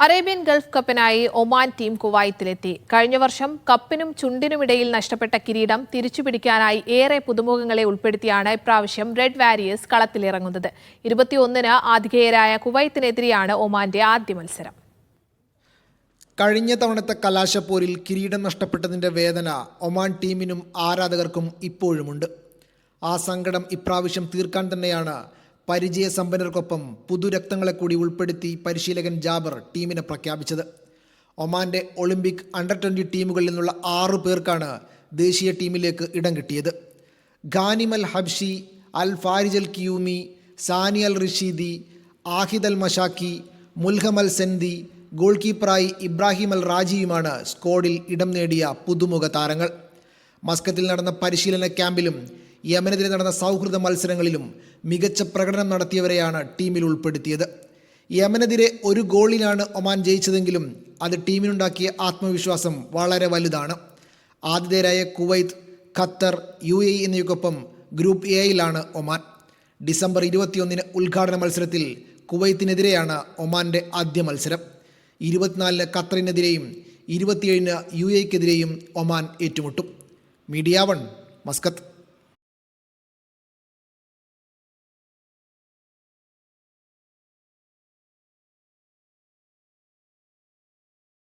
Arabian Gulf കപ്പിനായി Oman team കുവൈത്തിലെത്തി. കഴിഞ്ഞ വർഷം കപ്പിനും ചുണ്ടിനുമിടയിൽ നഷ്ടപ്പെട്ട കിരീടം തിരിച്ചുപിടിക്കാനായി ഏറെ പുതുമുഖങ്ങളെ ഉൾപ്പെടുത്തിയാണ് ഇപ്രാവശ്യം റെഡ് വാരിയേഴ്സ് കളത്തിലിറങ്ങുന്നത്. ഇരുപത്തിയൊന്നിന് ആതിഥേയരായ കുവൈത്തിനെതിരെയാണ് ഒമാന്റെ ആദ്യ മത്സരം. കഴിഞ്ഞ തവണത്തെ കലാശപ്പോരിൽ കിരീടം നഷ്ടപ്പെട്ടതിന്റെ വേദന ഒമാൻ ടീമിനും ആരാധകർക്കും ഇപ്പോഴുമുണ്ട്. ആ സങ്കടം ഇപ്രാവശ്യം തീർക്കാൻ തന്നെയാണ് പരിചയസമ്പന്നർക്കൊപ്പം പുതുരക്തങ്ങളെ കൂടി ഉൾപ്പെടുത്തി പരിശീലകൻ ജാബർ ടീമിനെ പ്രഖ്യാപിച്ചത്. ഒമാന്റെ ഒളിമ്പിക് അണ്ടർ ട്വന്റി ടീമുകളിൽ നിന്നുള്ള ആറു പേർക്കാണ് ദേശീയ ടീമിലേക്ക് ഇടം കിട്ടിയത്. ഖാനിം അൽ ഹബ്ഷി അൽ ഫാരിജ് അൽ കിയൂമി സാനി അൽ റിഷീദി ആഹിദ് മഷാക്കി മുൽഹം അൽ സെന്തി ഗോൾ കീപ്പറായി ഇബ്രാഹിം അൽ റാജിയുമാണ് സ്ക്വാഡിൽ ഇടം നേടിയ പുതുമുഖ താരങ്ങൾ. മസ്കത്തിൽ നടന്ന പരിശീലന ക്യാമ്പിലും യമനെതിരെ നടന്ന സൗഹൃദ മത്സരങ്ങളിലും മികച്ച പ്രകടനം നടത്തിയവരെയാണ് ടീമിൽ ഉൾപ്പെടുത്തിയത്. യമനെതിരെ ഒരു ഗോളിനാണ് ഒമാൻ ജയിച്ചതെങ്കിലും അത് ടീമിനുണ്ടാക്കിയ ആത്മവിശ്വാസം വളരെ വലുതാണ്. ആതിഥേയരായ കുവൈത്ത് ഖത്തർ യു എ എന്നിവയ്ക്കൊപ്പം ഗ്രൂപ്പ് എയിലാണ് ഒമാൻ. ഡിസംബർ ഇരുപത്തിയൊന്നിന് ഉദ്ഘാടന മത്സരത്തിൽ കുവൈത്തിനെതിരെയാണ് ഒമാന്റെ ആദ്യ മത്സരം. ഇരുപത്തിനാലിന് ഖത്തറിനെതിരെയും ഇരുപത്തിയേഴിന് യു എക്കെതിരെയും ഒമാൻ ഏറ്റുമുട്ടും. Media one Muscat.